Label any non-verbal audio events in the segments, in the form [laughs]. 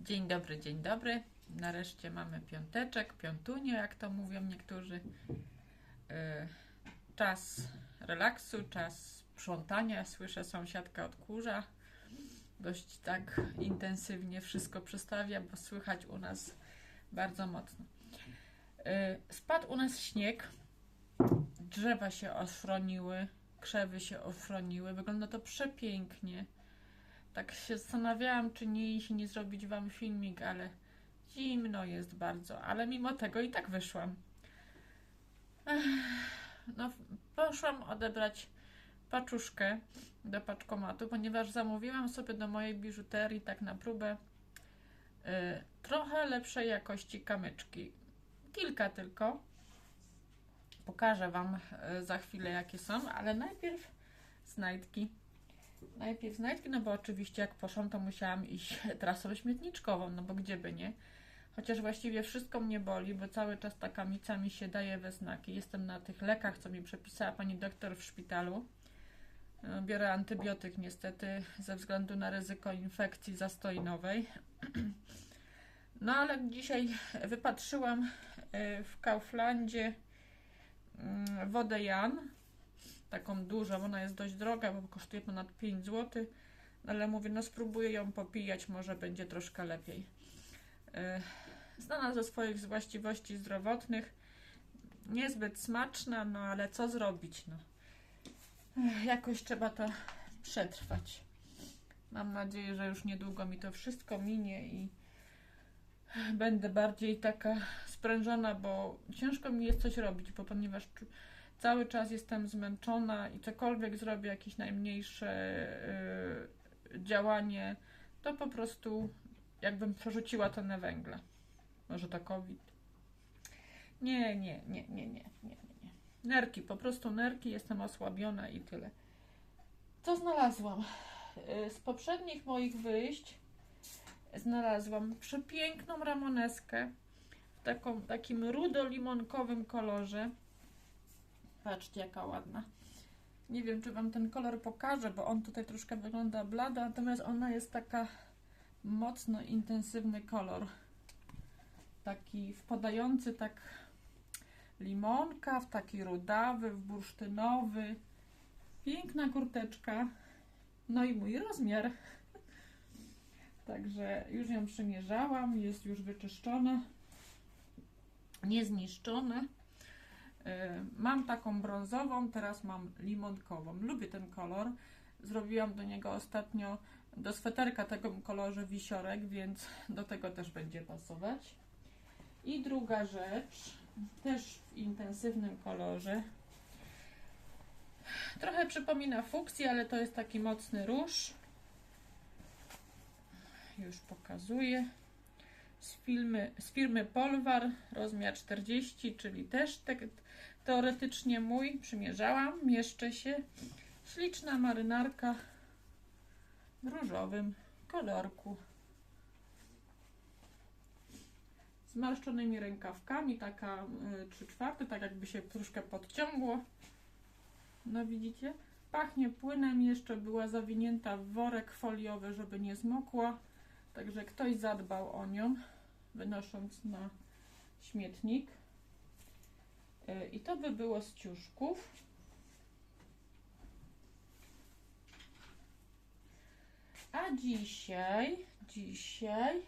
Dzień dobry, dzień dobry. Nareszcie mamy piąteczek, piątunio, jak to mówią niektórzy. E, Czas relaksu, czas sprzątania. Słyszę, sąsiadka odkurza. Dość tak intensywnie wszystko przestawia, bo słychać u nas bardzo mocno. E, Spadł u nas śnieg. Drzewa się ochroniły, krzewy się ochroniły. Wygląda to przepięknie. Tak się zastanawiałam, czy nie iść nie zrobić wam filmik, ale zimno jest bardzo, ale mimo tego i tak wyszłam. No, poszłam odebrać paczuszkę do paczkomatu, ponieważ zamówiłam sobie do mojej biżuterii tak na próbę y, trochę lepszej jakości kamyczki. Kilka tylko. Pokażę wam y, za chwilę jakie są, ale najpierw znajdki. Najpierw znajdki, no bo oczywiście jak poszłam, to musiałam iść [laughs] trasą śmietniczkową, no bo gdzie by nie. Chociaż właściwie wszystko mnie boli, bo cały czas ta kamica mi się daje we znaki. Jestem na tych lekach, co mi przepisała pani doktor w szpitalu. E, Biorę antybiotyk niestety ze względu na ryzyko infekcji zastoinowej. [clears throat] No ale dzisiaj wypatrzyłam e, w Kauflandzie mm, wodę Jan taką dużą, ona jest dość droga, bo kosztuje ponad 5 zł, ale mówię, no spróbuję ją popijać, może będzie troszkę lepiej. Yy, Znana ze swoich właściwości zdrowotnych, niezbyt smaczna, no ale co zrobić, no. Ech, Jakoś trzeba to przetrwać. Mam nadzieję, że już niedługo mi to wszystko minie i będę bardziej taka sprężona, bo ciężko mi jest coś robić, bo ponieważ cały czas jestem zmęczona i cokolwiek zrobię, jakieś najmniejsze y, działanie, to po prostu jakbym przerzuciła to na węgle. Może to COVID? Nie, nie, nie, nie, nie, nie, nie, nie. Nerki, po prostu nerki, jestem osłabiona i tyle. Co znalazłam? Y, Z poprzednich moich wyjść znalazłam przepiękną ramoneskę w taką, takim rudo-limonkowym kolorze. Patrzcie, jaka ładna. Nie wiem, czy Wam ten kolor pokażę, bo on tutaj troszkę wygląda blado, natomiast ona jest taka mocno intensywny kolor. Taki wpadający tak limonka, w taki rudawy, w bursztynowy. Piękna kurteczka. No i mój rozmiar. [laughs] Także już ją przymierzałam, jest już wyczyszczona, niezniszczona. Y, Mam taką brązową, teraz mam limonkową. Lubię ten kolor. Zrobiłam do niego ostatnio, do sweterka tego kolorze wisiorek, więc do tego też będzie pasować. I druga rzecz, też w intensywnym kolorze. Trochę przypomina fuksję, ale to jest taki mocny róż. Już pokazuję z firmy, z firmy Polwar, rozmiar 40, czyli też te, teoretycznie mój. Przymierzałam, mieszczę się. Śliczna marynarka w różowym kolorku. Z marszczonymi rękawkami, taka 3 czwarte, tak jakby się troszkę podciągło. No widzicie? Pachnie płynem, jeszcze była zawinięta w worek foliowy, żeby nie zmokła. Także ktoś zadbał o nią, wynosząc na śmietnik. Yy, I to by było z ciuszków. A dzisiaj, dzisiaj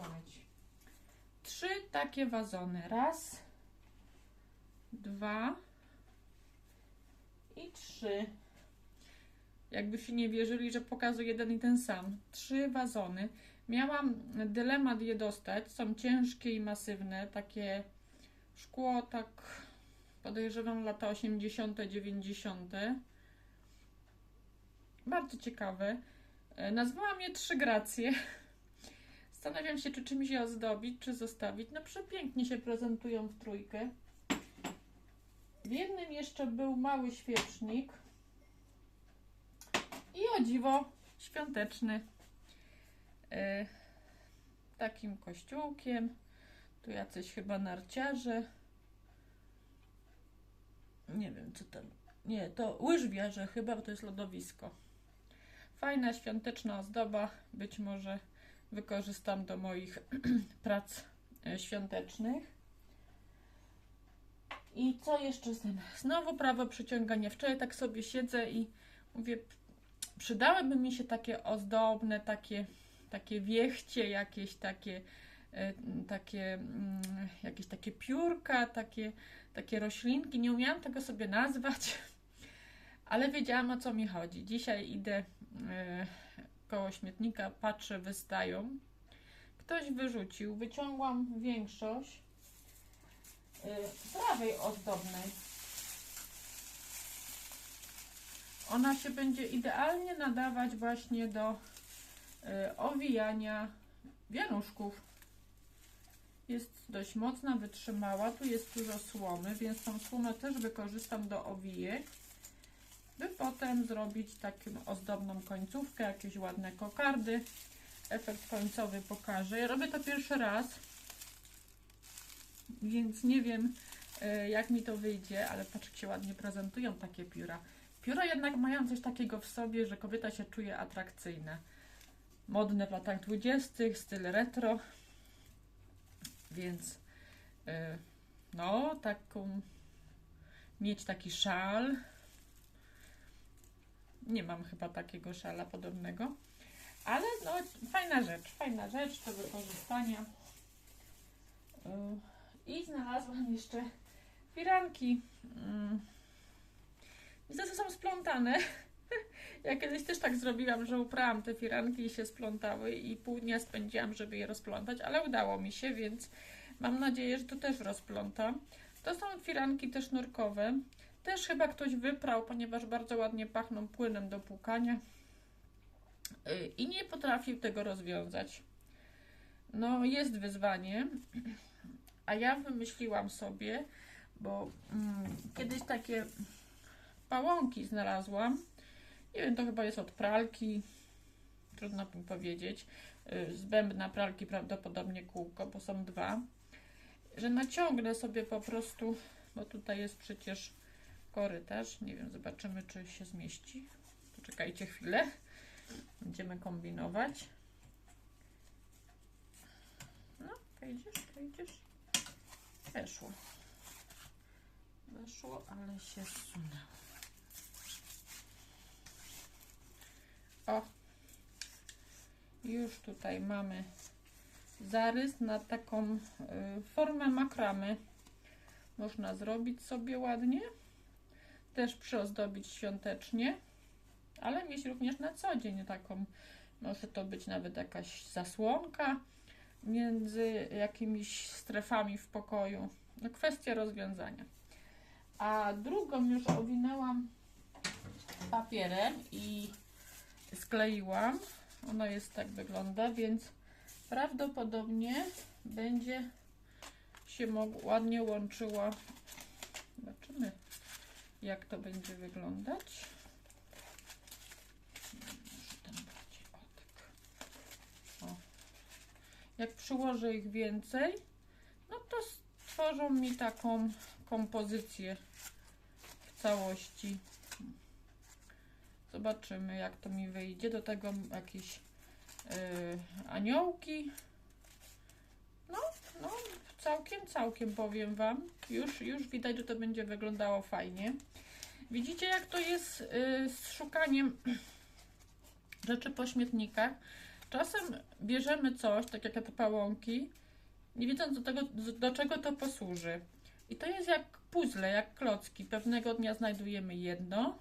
spalić. trzy takie wazony. Raz, dwa i trzy. Jakbyście nie wierzyli, że pokazuję jeden i ten sam. Trzy wazony. Miałam dylemat je dostać. Są ciężkie i masywne. Takie szkło, tak podejrzewam lata 80., 90. Bardzo ciekawe. E, Nazwałam je Trzy Gracje. [laughs] Zastanawiam się, czy czymś je ozdobić, czy zostawić. No przepięknie się prezentują w trójkę. W jednym jeszcze był mały świecznik. I o dziwo, świąteczny. E, takim kościółkiem. Tu jacyś chyba narciarze. Nie wiem, co tam. Nie, to łyżwiarze chyba, bo to jest lodowisko. Fajna świąteczna ozdoba. Być może wykorzystam do moich [clears throat] prac e, świątecznych. I co jeszcze z tym? Znowu prawo przyciągania. Wczoraj tak sobie siedzę i mówię, przydałyby mi się takie ozdobne, takie, takie wiechcie, jakieś takie, e, takie, mm, jakieś takie piórka, takie, takie roślinki. Nie umiałam tego sobie nazwać, [laughs] ale wiedziałam o co mi chodzi. Dzisiaj idę e, koło śmietnika, patrzę, wystają. Ktoś wyrzucił, wyciągłam większość y, prawej ozdobnej. Ona się będzie idealnie nadawać właśnie do owijania wianuszków. Jest dość mocna, wytrzymała. Tu jest dużo słomy, więc tą słomę też wykorzystam do owijek, by potem zrobić taką ozdobną końcówkę, jakieś ładne kokardy. Efekt końcowy pokażę. Ja robię to pierwszy raz, więc nie wiem e, jak mi to wyjdzie, ale patrz jak się ładnie prezentują takie pióra. Pióra jednak mają coś takiego w sobie, że kobieta się czuje atrakcyjna. Modne w latach 20., styl retro, więc e, no taką mieć taki szal. Nie mam chyba takiego szala podobnego. Ale no, fajna rzecz, fajna rzecz do wykorzystania. Yy, I znalazłam jeszcze firanki. Yy. Niestety są splątane. [laughs] Ja kiedyś też tak zrobiłam, że uprałam te firanki i się splątały i pół dnia spędziłam, żeby je rozplątać, ale udało mi się, więc mam nadzieję, że to też rozplątam. To są firanki też nurkowe. Też chyba ktoś wyprał, ponieważ bardzo ładnie pachną płynem do płukania y, i nie potrafił tego rozwiązać. No, jest wyzwanie, a ja wymyśliłam sobie, bo mm, kiedyś takie pałąki znalazłam. Nie wiem, to chyba jest od pralki, trudno mi powiedzieć. Y, Z bębna pralki prawdopodobnie kółko, bo są dwa. Że naciągnę sobie po prostu, bo tutaj jest przecież korytarz. Nie wiem, zobaczymy, czy się zmieści. Poczekajcie chwilę. Będziemy kombinować. No, wejdziesz, wejdziesz. Weszło. Weszło, ale się zsunęło. O! Już tutaj mamy zarys na taką y, formę makramy. Można zrobić sobie ładnie. Też przyozdobić świątecznie, ale mieć również na co dzień taką. Może to być nawet jakaś zasłonka między jakimiś strefami w pokoju. No kwestia rozwiązania. A drugą już owinęłam papierem i skleiłam. Ona jest tak wygląda, więc prawdopodobnie będzie się ładnie łączyła. Zobaczymy, jak to będzie wyglądać. Jak przyłożę ich więcej, no to stworzą mi taką kompozycję w całości. Zobaczymy, jak to mi wyjdzie. Do tego jakieś yy, aniołki. No, no, całkiem, całkiem powiem Wam. Już, już widać, że to będzie wyglądało fajnie. Widzicie, jak to jest yy, z szukaniem [clears throat] rzeczy po śmietnikach. Czasem bierzemy coś, tak jak te pałąki, nie wiedząc do, tego, do czego to posłuży. I to jest jak puzzle, jak klocki. Pewnego dnia znajdujemy jedno,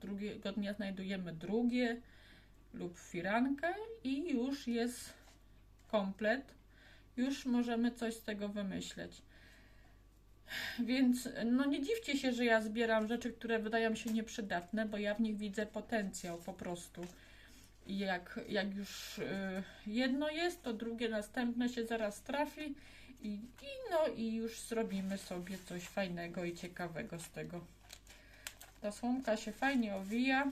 drugiego dnia znajdujemy drugie lub firankę i już jest komplet. Już możemy coś z tego wymyśleć. Więc no nie dziwcie się, że ja zbieram rzeczy, które wydają się nieprzydatne, bo ja w nich widzę potencjał po prostu. I jak, jak już y, jedno jest, to drugie następne się zaraz trafi i, i no i już zrobimy sobie coś fajnego i ciekawego z tego. Ta słomka się fajnie owija.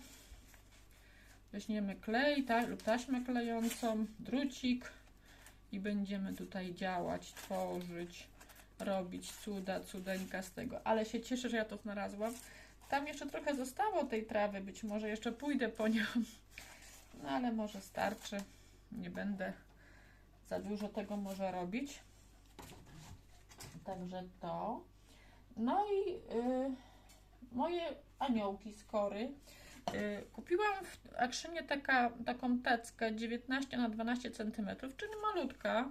Weźmiemy klej ta, lub taśmę klejącą, drucik i będziemy tutaj działać, tworzyć, robić cuda, cudeńka z tego. Ale się cieszę, że ja to znalazłam. Tam jeszcze trochę zostało tej trawy, być może jeszcze pójdę po nią. No ale może starczy. Nie będę za dużo tego może robić. Także to. No i y, moje aniołki z kory. Y, kupiłam w Akrzynie taka, taką tackę 19 na 12 cm, czyli malutka.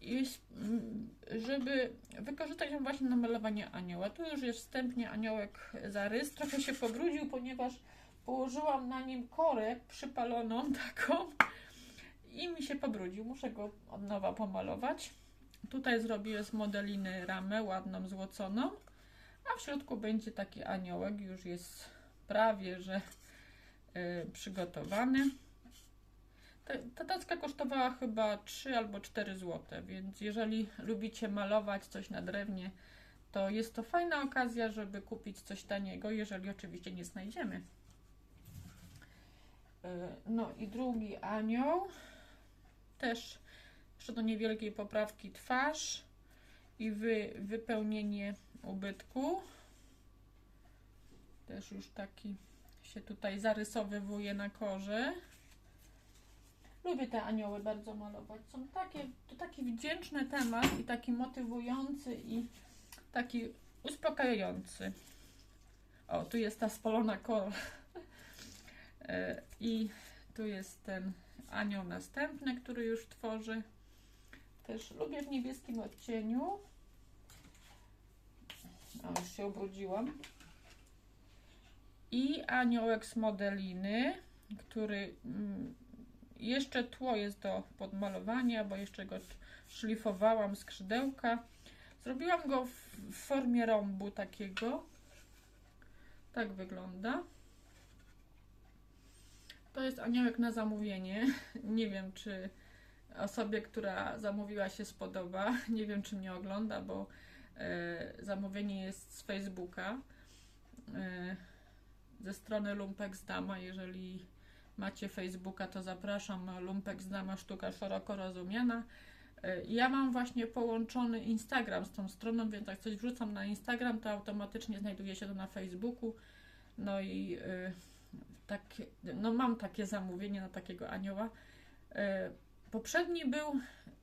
I s- m, żeby wykorzystać ją właśnie na malowanie anioła. Tu już jest wstępnie aniołek zarys. Trochę się pobrudził, ponieważ położyłam na nim korę przypaloną [laughs] taką i mi się pobrudził. Muszę go od nowa pomalować. Tutaj zrobię z modeliny ramę ładną, złoconą, a w środku będzie taki aniołek. Już jest prawie, że y, przygotowany. Ta, ta tacka kosztowała chyba 3 albo 4 zł, więc jeżeli lubicie malować coś na drewnie, to jest to fajna okazja, żeby kupić coś taniego, jeżeli oczywiście nie znajdziemy. Y, No i drugi anioł, też jeszcze do niewielkiej poprawki twarz i wy, wypełnienie ubytku. Też już taki się tutaj zarysowywuje na korze. Lubię te anioły bardzo malować. Są takie, to taki wdzięczny temat i taki motywujący i taki uspokajający. O, tu jest ta spalona kora. [laughs] E, I tu jest ten anioł następny, który już tworzy. Też lubię w niebieskim odcieniu. O, już się ubrudziłam. I aniołek z modeliny, który mm, jeszcze tło jest do podmalowania, bo jeszcze go szlifowałam skrzydełka. Zrobiłam go w, w formie rąbu takiego. Tak wygląda. To jest aniołek na zamówienie. [laughs] Nie wiem, czy osobie, która zamówiła się spodoba. Nie wiem, czy mnie ogląda, bo zamówienie jest z Facebooka. E, ze strony Lumpex Dama. Jeżeli macie Facebooka, to zapraszam. Lumpex Dama Sztuka Szeroko Rozumiana. E, Ja mam właśnie połączony Instagram z tą stroną, więc jak coś wrzucam na Instagram, to automatycznie znajduje się to na Facebooku. No i takie, no mam takie zamówienie na takiego anioła. Poprzedni był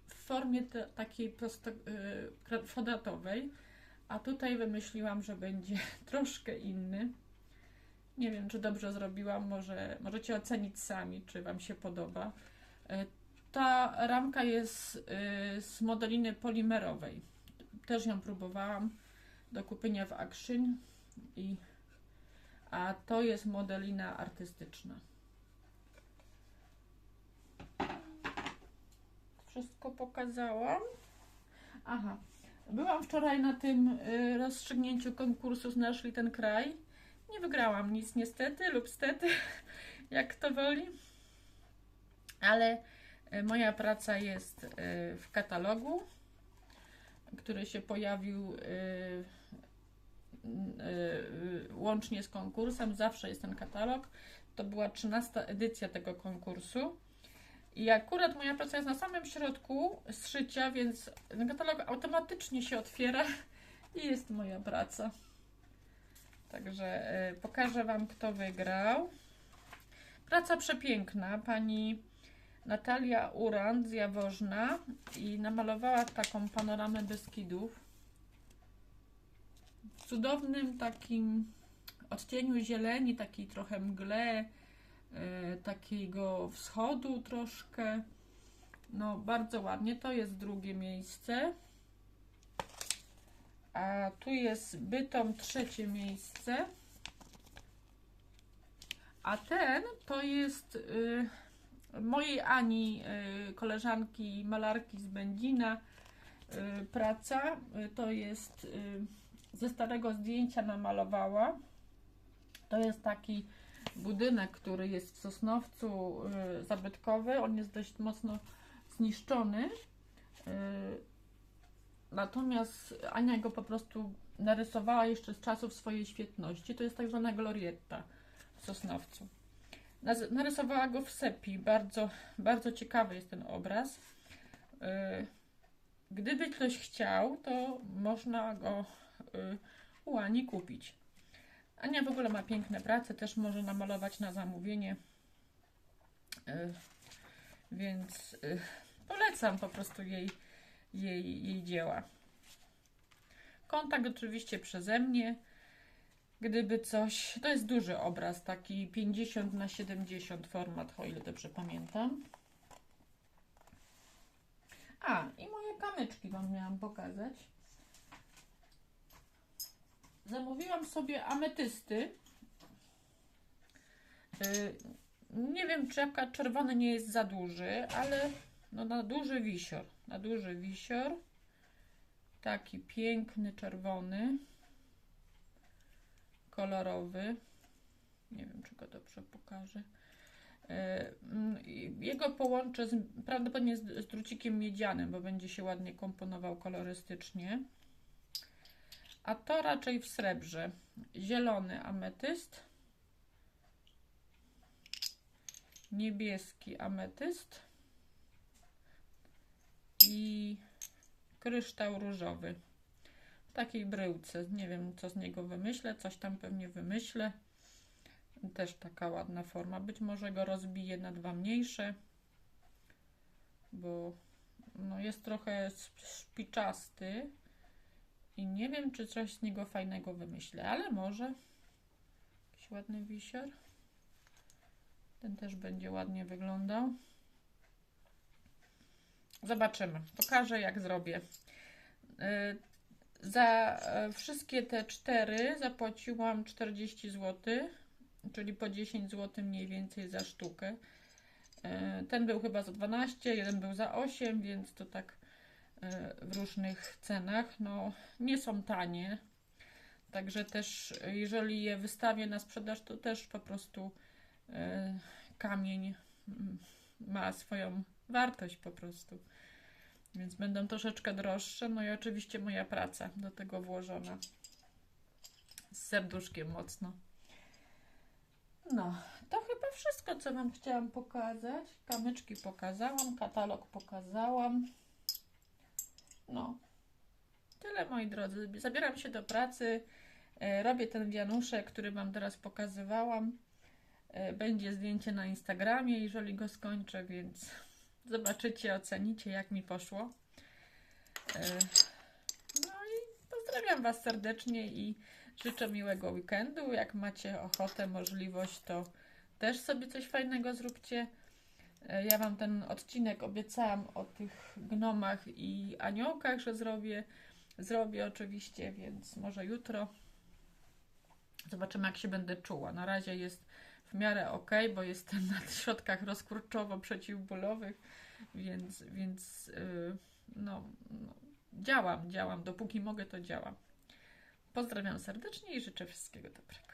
w formie takiej prosto, y, kwadratowej, a tutaj wymyśliłam, że będzie [laughs] troszkę inny. Nie wiem, czy dobrze zrobiłam, może możecie ocenić sami, czy Wam się podoba. Y, ta ramka jest y, z modeliny polimerowej. Też ją próbowałam do kupienia w Action i a to jest modelina artystyczna. Wszystko pokazałam. Aha. Byłam wczoraj na tym y, rozstrzygnięciu konkursu Znaszli ten kraj. Nie wygrałam nic niestety lub stety, [laughs] jak to woli. Ale y, moja praca jest y, w katalogu, który się pojawił łącznie z konkursem. Zawsze jest ten katalog. To była 13 edycja tego konkursu. I akurat moja praca jest na samym środku zszycia, więc ten katalog automatycznie się otwiera i jest moja praca. Także y, pokażę Wam, kto wygrał. Praca przepiękna. Pani Natalia Urand z Jaworzna i namalowała taką panoramę Beskidów w cudownym takim odcieniu zieleni, takiej trochę mgle, e, takiego wschodu troszkę. No, bardzo ładnie. To jest drugie miejsce. A tu jest Bytom trzecie miejsce. A ten to jest y, mojej Ani, y, koleżanki malarki z Będzina, y, praca. Y, to jest y, ze starego zdjęcia namalowała. To jest taki budynek, który jest w Sosnowcu y, zabytkowy. On jest dość mocno zniszczony. Y, natomiast Ania go po prostu narysowała jeszcze z czasów swojej świetności. To jest tak zwana glorietta w Sosnowcu. Narysowała go w sepi. Bardzo, bardzo ciekawy jest ten obraz. Y, Gdyby ktoś chciał, to można go u Ani kupić. Ania w ogóle ma piękne prace, też może namalować na zamówienie. Y, Więc y, polecam po prostu jej, jej, jej dzieła. Kontakt oczywiście przeze mnie. Gdyby coś, to jest duży obraz, taki 50 na 70 format, o ile dobrze pamiętam. A, i moje kamyczki Wam miałam pokazać. Zamówiłam sobie ametysty. Y, nie wiem, czy jaka czerwony nie jest za duży, ale no na duży wisior. Na duży wisior. Taki piękny, czerwony. Kolorowy. Nie wiem, czy go dobrze pokażę. E, mm, Jego połączę z, prawdopodobnie z, z drucikiem miedzianym, bo będzie się ładnie komponował kolorystycznie. A to raczej w srebrze. Zielony ametyst. Niebieski ametyst. I kryształ różowy. W takiej bryłce. Nie wiem, co z niego wymyślę. Coś tam pewnie wymyślę. Też taka ładna forma. Być może go rozbiję na dwa mniejsze, bo no jest trochę sp- szpiczasty i nie wiem, czy coś z niego fajnego wymyślę, ale może jakiś ładny wisior. Ten też będzie ładnie wyglądał. Zobaczymy. Pokażę, jak zrobię. Y, Za e, wszystkie te cztery zapłaciłam 40 zł czyli po 10 zł mniej więcej za sztukę. E, Ten był chyba za 12, jeden był za 8, więc to tak w różnych cenach. No, nie są tanie. Także też, jeżeli je wystawię na sprzedaż, to też po prostu e, kamień mm, ma swoją wartość po prostu. Więc będą troszeczkę droższe. No i oczywiście moja praca do tego włożona. Z serduszkiem mocno. No, to chyba wszystko, co Wam chciałam pokazać. Kamyczki pokazałam, katalog pokazałam. No, tyle moi drodzy. Zabieram się do pracy. e, Robię ten wianuszek, który Wam teraz pokazywałam. E, Będzie zdjęcie na Instagramie, jeżeli go skończę, więc [laughs] zobaczycie, ocenicie, jak mi poszło. E, No i pozdrawiam Was serdecznie i Życzę miłego weekendu. Jak macie ochotę, możliwość, to też sobie coś fajnego zróbcie. E, Ja Wam ten odcinek obiecałam o tych gnomach i aniołkach, że zrobię. Zrobię oczywiście, więc może jutro. Zobaczymy, jak się będę czuła. Na razie jest w miarę ok, bo jestem na [laughs] środkach rozkurczowo-przeciwbólowych, więc, więc yy, no, no, działam, działam. Dopóki mogę, to działam. Pozdrawiam serdecznie i życzę wszystkiego dobrego.